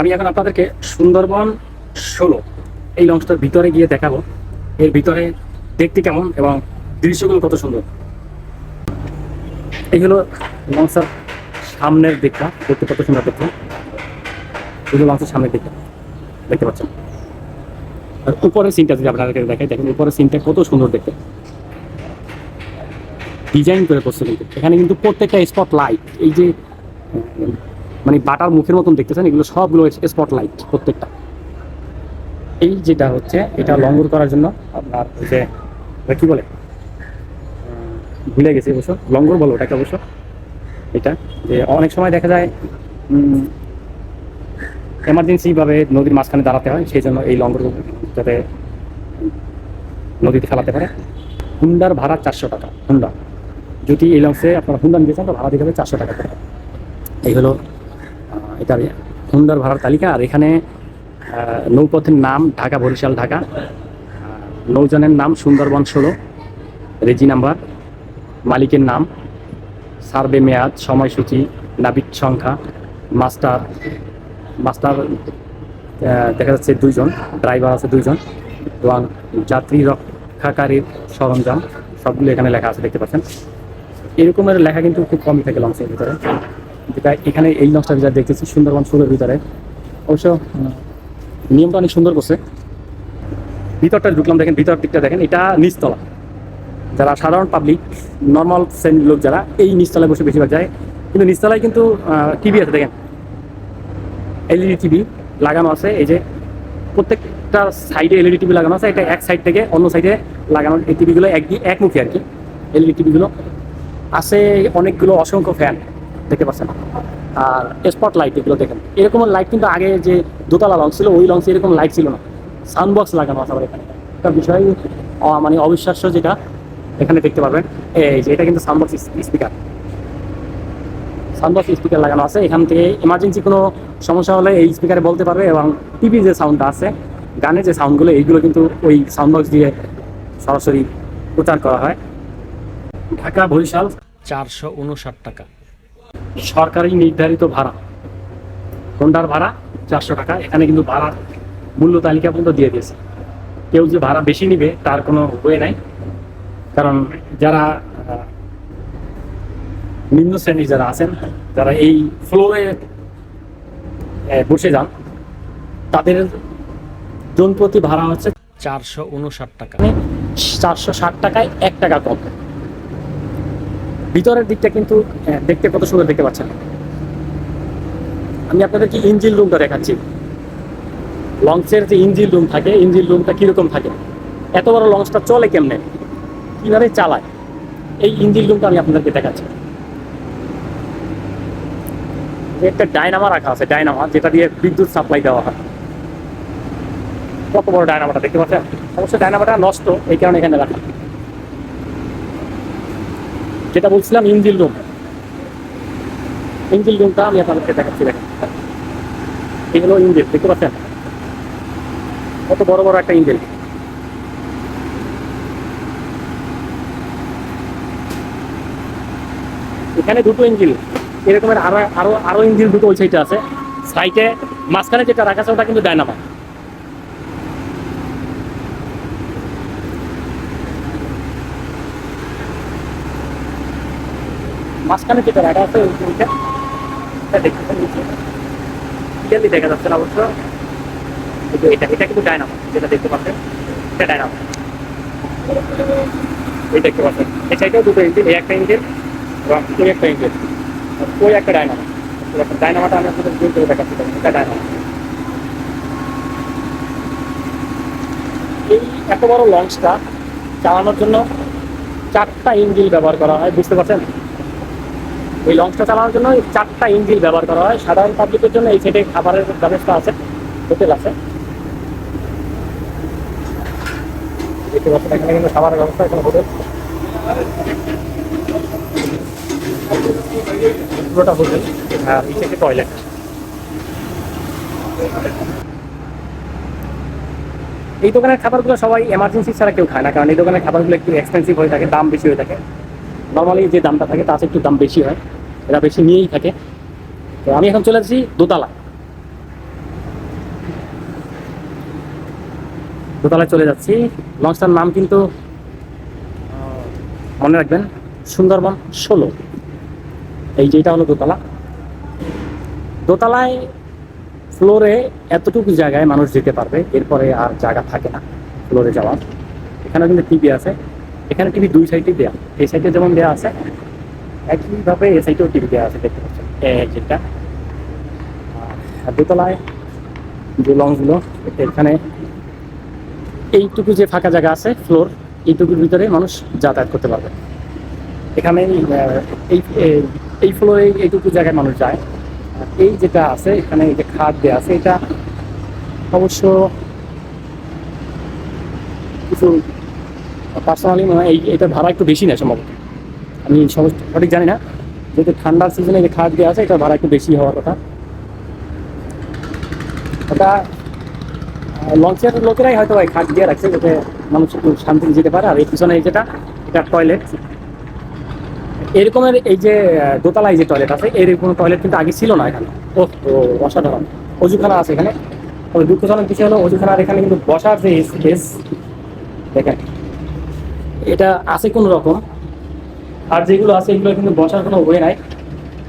আমি এখন আপনাদেরকে সুন্দরবন ষোলো, এই লঞ্চটার ভিতরে গিয়ে দেখাবো। এর ভিতরে দেখতে কেমন এবং দৃশ্যগুলো কত সুন্দর। এই হলো লঞ্চের সামনের দিকটা, দেখতে কত সুন্দর দেখতে। এগুলো লঞ্চের সামনের দিকটা, দেখতে পাচ্ছেন? আর উপরের সিনটা যদি আপনাদেরকে দেখাই, দেখেন উপরের সিনটা কত সুন্দর দেখতে। ডিজাইন করে করছে কিন্তু। এখানে কিন্তু প্রত্যেকটা স্পট লাইট এই যে মানে বাটার মুখের মতন দেখতেছেন, এগুলো সবগুলো স্পট লাইট প্রত্যেকটা। এই যেটা হচ্ছে, এটা লঙ্গর করার জন্য আপনার যে কি বলে? ভুলে গেছি অবশ্য। লঙ্গর বলো ওটাকে অবশ্য। এটা, যে অনেক সময় দেখা যায় এমার্জেন্সিভাবে নদীর মাঝখানে দাঁড়াতে হয়, সেই জন্য এই লঙ্গর যাতে নদীতে ফেলাতে পারে। হুন্ডার ভাড়া চারশো টাকা, হুন্ডা। যদি এই লঞ্চে আপনারা হুন্ডা নিতে চান, তো ভাড়া দিতে হবে চারশো টাকা এই হলো এটার হুন্ডার ভাড়ার তালিকা। আর এখানে নৌপথের নাম ঢাকা, বরিশাল, ঢাকা। নৌজানের নাম সুন্দরবন ষোলো, রেজি নাম্বার, মালিকের নাম, সার্ভে মেয়াদ, সময়সূচি, নাবিক সংখ্যা, মাস্টার মাস্টার দেখা যাচ্ছে দুইজন, ড্রাইভার আছে দুইজন, এবং যাত্রী রক্ষাকারীর সরঞ্জাম, সবগুলো এখানে লেখা আছে, দেখতে পাচ্ছেন। এরকমের লেখা কিন্তু খুব কমই থাকে লঞ্চের ভিতরে। যেটা এখানে এই লঞ্চটা যেটা দেখতেছি, সুন্দরবন ষোলোর ভিতরে। অবশ্য নিয়মটা অনেক সুন্দর করছে। ভিতরটা ঢুকলাম, দেখেন ভিতর দিকটা দেখেন, এটা নিচতলা। যারা সাধারণ পাবলিক নর্মাল শ্রেণির লোক যারা, এই নিচতলায় বসে বেশিরভাগ যায়। কিন্তু নিচতলায় কিন্তু টিভি আছে, দেখেন। এলইডি টিভি লাগানো আছে, এই যে প্রত্যেকটা সাইডে এলইডি টিভি লাগানো আছে, এটা এক সাইড থেকে অন্য সাইডে লাগানো এই টিভিগুলো এক একমুখী আর কি। এলইডি টিভিগুলো আছে অনেকগুলো, অসংখ্য ফ্যান দেখতে পাচ্ছেন। আর স্পট লাইট এগুলো দেখেন। এরকম লাইট কিন্তু আগে যে দোতলা লঞ্চ ছিল, ওই লঞ্চে এরকম লাইট ছিল না। সাউন্ড বক্স লাগানো আছে আবার এখানে। একটা বিষয় মানে অবিশ্বাস্য যেটা, এখানে দেখতে পারবেন। এই যে এটা কিন্তু sound box speaker sound box speaker লাগানো আছে। এখান থেকে ইমার্জেন্সি কোনো সমস্যা হলে এই স্পিকারে বলতে পারবে এবং টিভি যে সাউন্ডটা আছে, গানের যে সাউন্ডগুলো এইগুলো কিন্তু ওই সাউন্ড বক্স দিয়ে সরাসরি প্রচার করা হয়। ঢাকা বরিশাল। চারশো উনষাট টাকা। সরকারি নির্ধারিত ভাড়া। হোন্ডার ভাড়া চারশো টাকা। এখানে কিন্তু ভাড়ার মূল্য তালিকা পর্যন্ত দিয়ে দিয়েছে। কেউ যে ভাড়া বেশি নিবে, তার কোনো ওয়ে নাই। কারণ যারা নিম্ন শ্রেণির যারা আছেন, যারা এই ফ্লোরে বসে যান, তাদের জন প্রতি ভাড়া হচ্ছে চারশো উনষাট টাকা। চারশো ষাট টাকায় এক টাকা কম। ভিতরের দিকটা কিন্তু দেখতে কত সুন্দর দেখতে পাচ্ছেন। আমি আপনাদেরকে ইঞ্জিন রুমটা দেখাচ্ছি। লঞ্চের যে ইঞ্জিন রুম থাকে, ইঞ্জিন রুমটা কীরকম থাকে? এত বড় লঞ্চটা চলে কেমনে? কীভাবে চালায়? এই ইঞ্জিন রুমটা আমি আপনাদেরকে দেখাচ্ছি। একটা ডায়নামা রাখা আছে, ডায়নামা, যেটা দিয়ে বিদ্যুৎ সাপ্লাই দেওয়া হয়। কত বড় ডায়নামাটা দেখতে পাচ্ছেন? অবশ্য ডায়নামাটা নষ্ট, এই কারণে এখানে রাখা। যেটা বলছিলাম ইঞ্জিন রুম। ইঞ্জিন রুমটা আমি আপনাদেরকে দেখাচ্ছি, দেখেন। এই হলো ইঞ্জিন দেখতে পাচ্ছেন? কত বড় বড় একটা ইঞ্জিল। এখানে দুটো ইঞ্জিল, এরকমের আরও আরও আরও ইঞ্জিল দুটো ওই সাইডে আছে। সাইডে মাঝখানে যেটা রাখা আছে, ওটা কিন্তু ডায়নামা মাঝখানে যেটা রাখা আছে, ওই ওইটা এটা দেখতেছেন নিচে ক্লিয়ারলি দেখা যাচ্ছে না অবশ্য। যে এটা এটা কিন্তু ডায়নামো যেটা দেখতে পাচ্ছেন, এটা ডায়নামো এই দেখতে পাচ্ছেন। এই সাইডেও দুটো ইঞ্জিন এই একটা ইঞ্জিন এবং ওই একটা ইঞ্জিন ওই একটা ডায়নামো ডায়নামাটা আমি আপনাদের জোর করে দেখাচ্ছি, এটা ডায়নামো এই এত বড় লঞ্চটা চালানোর জন্য চারটা ইঞ্জিন ব্যবহার করা হয়, বুঝতে পারছেন? এই লঞ্চটা চালানোর জন্য চারটা ইঞ্জিন ব্যবহার করা হয়। সাধারণ পাবলিকের জন্য এই সাইডে খাবারের ব্যবস্থা আছে, হোটেল আছে। এখানে কিন্তু খাবারের ব্যবস্থা, এখানে হোটেল। পুরোটা হোটেল থেকে টয়লেট এই দোকানের খাবারগুলো সবাই এমার্জেন্সি ছাড়া কেউ খায় না, কারণ এই দোকানের খাবারগুলো একটু এক্সপেন্সিভ হয়ে থাকে, দাম বেশি হয়ে থাকে। নর্মালি যে দামটা থাকে তার একটু দাম বেশি হয়। এরা বেশি নিয়েই থাকে। তো আমি এখন চলে আসছি দোতলা। দোতলায় চলে যাচ্ছি। লঞ্চটার নাম কিন্তু মনে রাখবেন, সুন্দরবন ষোলো। এই যেটা হলো দোতলা। দোতলায় ফ্লোরে এতটুকু জায়গায় মানুষ যেতে পারবে, এরপরে আর জায়গা থাকে না ফ্লোরে যাওয়ার। এখানে কিন্তু টিভি আছে। এখানে টিভি দুই সাইডে দেওয়া এই সাইডে যেমন দেওয়া আছে, একইভাবে এই সাইডেও টিভি দেওয়া আছে, দেখতে পাচ্ছেন। যেটা আর দোতলায় যে লঞ্চগুলো এখানে। এইটুকু যে ফাঁকা জায়গা আছে, ফ্লোর, এইটুকুর ভিতরে মানুষ যাতায়াত করতে পারবে। এখানে এই, এই- ফ্লোরে এইটুকু জায়গায় মানুষ যায়। এই যেটা আছে, এখানে এই যে খাট দেওয়া আছে, এটা অবশ্য কিছু পার্সোনালি মনে হয় এই এটা ভাড়া একটু বেশি না সম্ভবত। আমি সমস্ত সঠিক জানি না। যেহেতু ঠান্ডার সিজনে যে খাট দেওয়া আছে এটা ভাড়া একটু বেশি হওয়ার কথা। ওটা লঞ্চের লোকেরাই হয়তো ভাই খাট দিয়ে রাখছে যাতে মানুষ একটু শান্তি যেতে পারে। আর এই পিছনে এই যেটা, এটা টয়লেট এরকমের এই যে দোতলায় যে টয়লেট আছে এরকম টয়লেট কিন্তু আগে ছিল না এখানে। ও তো অসাধারণ। অজুখানা আছে এখানে। তবে দুঃখজনক বিষয় হলো, অজুখানার এখানে কিন্তু বসার যে স্পেস দেখেন। এটা আছে কোন রকম। আর যেগুলো আছে, এগুলো কিন্তু বসার কোনো ওয়ে নাই।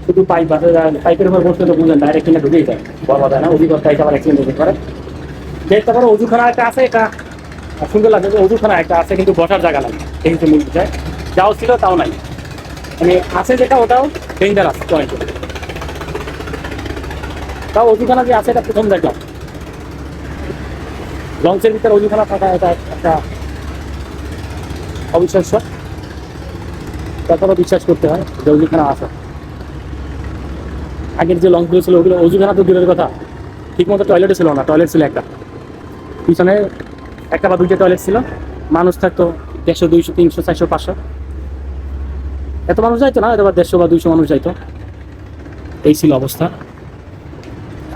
শুধু পাইপ আছে পাইপের উপর বসলে তো বুঝলেন ডাইরেক্ট কিনা ঢুকেই যায়। বলা যায় না, অধিকর্তা হিসাবে অ্যাক্সিডেন্ট হতে পারে। দেখতে পারো অজুখানা একটা আছে, এটা সুন্দর লাগছে যে অজুখানা একটা আছে, কিন্তু বসার জায়গা নাই এই হচ্ছে মূল বিষয়। যাও ছিল, তাও নাই। মানে আছে যেটা, ওটাও ডেঞ্জার আছে পয়েন্ট তাও অজুখানা যে আছে, এটা প্রথম দেখলাম। লঞ্চের ভিতরে অজুখানা থাকা, এটা একটা অবিশ্বাস্য। তারপরও বিশ্বাস করতে হয় যে অজুখানা আছে। আগের যে লঞ্চগুলো ছিল, ওগুলো অজুখানা তো দূরের কথা। ঠিক মতো টয়লেটও ছিল না টয়লেট ছিল একটা। পিছনে একটা বা দুইটা টয়লেট ছিল। মানুষ থাকতো দেড়শো, দুইশো, তিনশো, চারশো, পাঁচশো। এত মানুষ যাইতো না বা দেড়শো বা দুইশো মানুষ যাইতো। এই ছিল অবস্থা।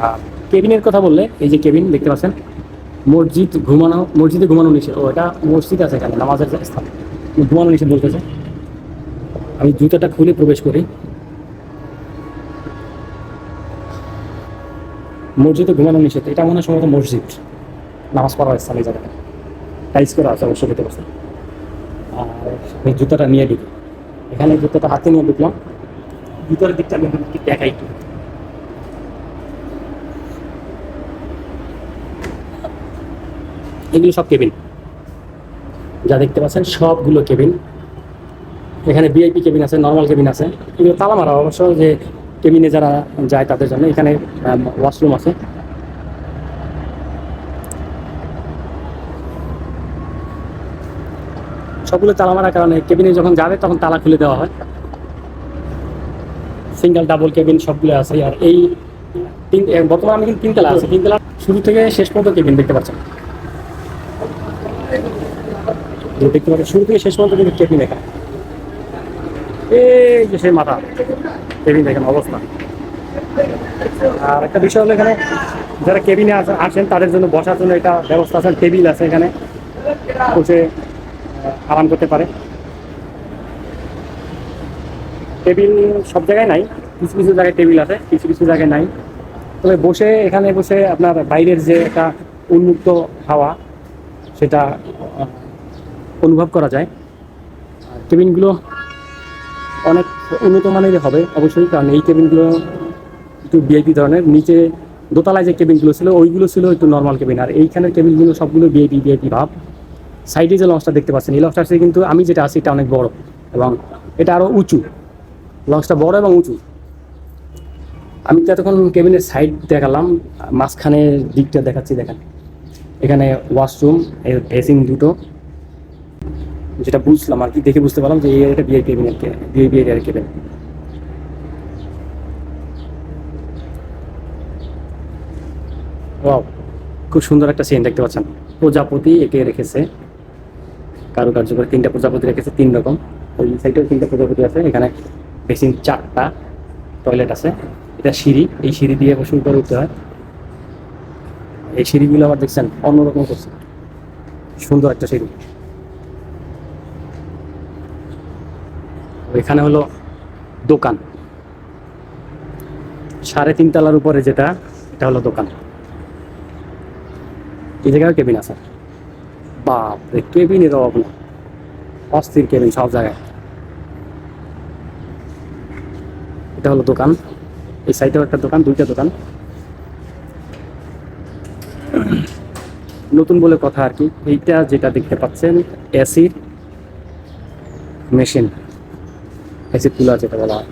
আর কেবিনের কথা বললে, এই যে কেবিন দেখতে পাচ্ছেন, মসজিদ ঘুমানো, মসজিদে ঘুমানো নিষেধ। ও, এটা মসজিদ আছে এখানে, নামাজের স্থান। ঘুমানো নিষেধ বলতেছে। আমি জুতাটা খুলে প্রবেশ করি। মসজিদে ঘুমানো নিষেধ। এটা মনে হয় সম্ভবত মসজিদ। নামাজ পড়া স্থান এই জায়গাটা টাইস করা আছে অবশ্যই দেখতে পাচ্ছেন আর এই জুতাটা নিয়ে ঢুকি। এখানে জুতাটা হাতে নিয়ে ঢুকলাম। ভিতরের দিকটা আমি দেখাই একটু। এগুলো সব কেবিন। যা দেখতে পাচ্ছেন, সবগুলো কেবিন। এখানে ভিআইপি কেবিন আছে, নর্মাল কেবিন আছে। এগুলো তালা মারা অবশ্য যে কেবিনে যারা যায় তাদের জন্য এখানে ওয়াশরুম আছে। সবগুলো তালা মারার কারণে কেবিনে যখন যাবে তখন তালা খুলে দেওয়া হয়। সিঙ্গেল, ডাবল কেবিন সবগুলো আছে। আর এই তিন, বর্তমানে আমি কিন্তু তিনতলা আছে। তিনতলা শুরু থেকে শেষ পর্যন্ত কেবিন দেখতে পাচ্ছেন এই দেখতে পাচ্ছেন শুরু থেকে শেষ পর্যন্ত কিন্তু কেবিন এখানে। এই যে সেই মাথা কেবিন দেখেন অবস্থা। আর একটা বিষয় হলো এখানে, যারা কেবিনে আসেন, তাদের জন্য বসার জন্য এটা ব্যবস্থা আছে, টেবিল আছে এখানে। বসে আরাম করতে পারে। টেবিল সব জায়গায় নাই, কিছু কিছু জায়গায় টেবিল আছে, কিছু কিছু জায়গায় নাই। তবে বসে এখানে বসে আপনার বাইরের যে একটা উন্মুক্ত হাওয়া, সেটা অনুভব করা যায়। আর কেবিনগুলো অনেক উন্নত মানের হবে, অবশ্যই, কারণ এই কেবিনগুলো একটু ভিআইপি ধরনের। নিচে দোতলায় যে কেবিনগুলো ছিল, ওইগুলো ছিল একটু নর্মাল কেবিন। আর এইখানের কেবিনগুলো সবগুলো ভিআইপি ভিআইপি ভাব। সাইডে যে লঞ্চটা দেখতে পাচ্ছেন, এই লঞ্চটা কিন্তু আমি যেটা আছি, এটা অনেক বড় এবং এটা আরও উঁচু। লঞ্চটা বড় এবং উঁচু। আমি তো এতক্ষণ কেবিনের সাইড দেখালাম, মাঝখানের দিকটা দেখাচ্ছি, দেখেন। এখানে ওয়াশরুম ড্রেসিং দুটো। যেটা বুঝলাম আর কি, দেখে বুঝতে পারলাম যে এই এরিয়াটা কেবিনের বিআইপি এরিয়ার কেবিন ওয়াও খুব সুন্দর একটা সিন দেখতে পাচ্ছেন। প্রজাপতি একে রেখেছে। কারুকার্য করে তিনটা প্রজাপতি রেখেছে, তিন রকম। ওই সাইডেও তিনটা প্রজাপতি আছে, এখানে বেসিন চারটা টয়লেট আছে। এটা সিঁড়ি, এই সিঁড়ি দিয়ে শুরু করে উঠতে হয়। এই সিঁড়িগুলো আবার দেখছেন অন্যরকম করছে। সুন্দর একটা সিঁড়ি। এখানে হলো দোকান। সাড়ে তিন তলার উপরে যেটা, এটা হলো দোকান। এই জায়গায় কেবিন আছে। বাপরে কেবিনের অভাব না অস্থির কেবিন সব জায়গায়। এটা হলো দোকান। এই সাইডেও একটা দোকান, দুইটা দোকান। নতুন বলে কথা আর কি। এইটা যেটা দেখতে পাচ্ছেন এসির মেশিন। এসি কুলার যেটা বলা হয়।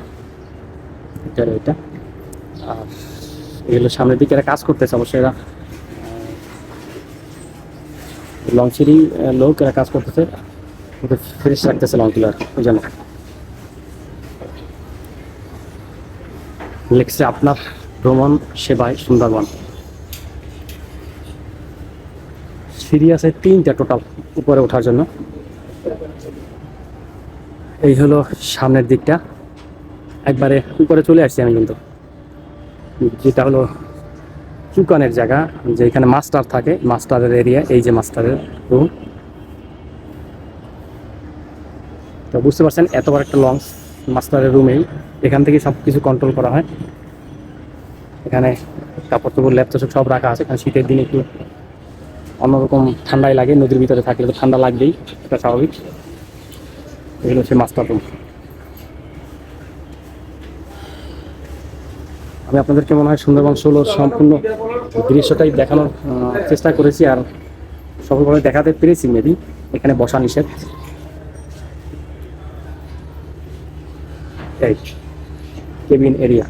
এটা এটা। আর এগুলো সামনের দিকে এরা কাজ করতেছে অবশ্যই এরা। লঞ্চেরই লোক এরা কাজ করতেছে। ওকে ফ্রেশ রাখতেছে লঞ্চগুলো আর ওই জন্য লিখছে আপনার ভ্রমণ সেবায় সুন্দরবন। আছে তিনটা টোটাল উপরে ওঠার জন্য। এই হলো সামনের দিকটা। একবারে উপরে চলে আসছি আমি কিন্তু। যেটা হলো চুকানের জায়গা, যেখানে মাস্টার থাকে, মাস্টারের এরিয়া এই যে মাস্টারের রুম তো বুঝতে পারছেন, এত বড় একটা লঞ্চ মাস্টারের রুমেই এখান থেকে সব কিছু কন্ট্রোল করা হয়। এখানে কাপড় চোপড় ল্যাপটপ সব রাখা আছে। কারণ শীতের দিনে একটু অন্যরকম ঠান্ডাই লাগে, নদীর ভিতরে থাকলে তো ঠান্ডা লাগবেই, এটা স্বাভাবিক। এগুলো হচ্ছে মাস্টার রুম আমি আপনাদেরকে মনে হয় সুন্দরবন ষোলো সম্পূর্ণ দৃশ্যটাই দেখানোর চেষ্টা করেছি আর সফলভাবে দেখাতে পেরেছি মেবি এখানে বসা নিষেধ। Cabin area.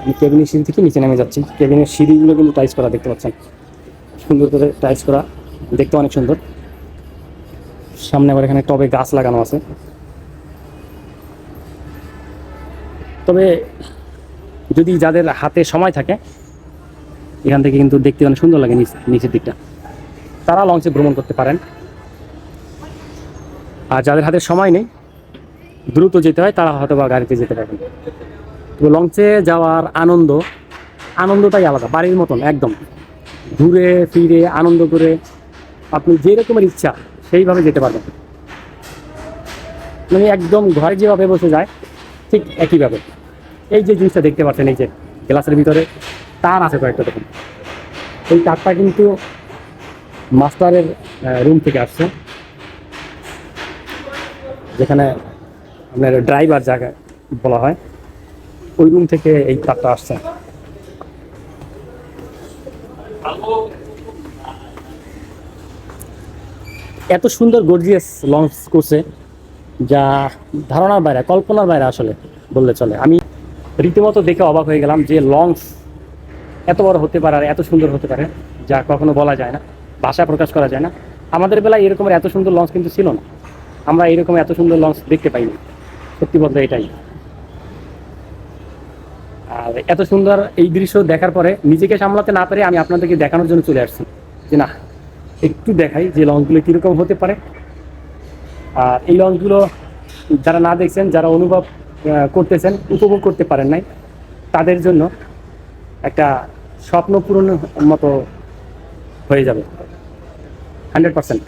আমি কেবিনের সিঁড়ি থেকে নিচে নেমে যাচ্ছি। কেবিনের সিঁড়িগুলো কিন্তু টাইস করা দেখতে পাচ্ছেন। সুন্দর করে টাইস করা দেখতে অনেক সুন্দর। সামনে আবার এখানে টবে গাছ লাগানো আছে। তবে যদি যাদের হাতে সময় থাকে, এখান থেকে কিন্তু দেখতে অনেক সুন্দর লাগে নিচ- নিচের দিকটা। তারা লঞ্চে ভ্রমণ করতে পারেন। আর যাদের হাতে সময় নেই, দ্রুত যেতে হয়, তারা হয়তো বা গাড়িতে যেতে পারবেন। তো লঞ্চে যাওয়ার আনন্দ, আনন্দটাই আলাদা, বাড়ির মতন, একদম। ঘুরে, ফিরে, আনন্দ করে, আপনি যে রকমের ইচ্ছা সেইভাবে যেতে পারবেন মানে একদম ঘরে যেভাবে বসে যায়, ঠিক একইভাবে। এই যে জিনিসটা দেখতে পাচ্ছেন, এই যে গ্লাসের ভিতরে, তার আছে কয়েকটা দেখুন এই তারটা কিন্তু মাস্টারের রুম থেকে আসছে। যেখানে আপনার ড্রাইভার জায়গায় বলা হয়, ওই রুম থেকে এই তারটা আসছে। এত সুন্দর গর্জিয়াস লঞ্চ করছে, যা ধারণার বাইরে, কল্পনার বাইরে আসলে বললে চলে। আমি রীতিমতো দেখে অবাক হয়ে গেলাম যে লঞ্চ এত বড় হতে পারে আর এত সুন্দর হতে পারে, যা কখনো বলা যায় না ভাষা প্রকাশ করা যায় না। আমাদের বেলায় এরকমের এত সুন্দর লঞ্চ কিন্তু ছিল না। আমরা এরকম এত সুন্দর লঞ্চ দেখতে পাইনি। সত্যি বলতে এটাই। আর এত সুন্দর এই দৃশ্য দেখার পরে নিজেকে সামলাতে না পেরে আমি আপনাদেরকে দেখানোর জন্য চলে আসছি। যে না একটু দেখাই যে লঞ্চগুলো কীরকম হতে পারে। আর এই লঞ্চগুলো যারা না দেখছেন, যারা অনুভব করতেছেন, উপভোগ করতে পারেন নাই, তাদের জন্য একটা স্বপ্ন পূরণের মতো হয়ে যাবে। Hundred percent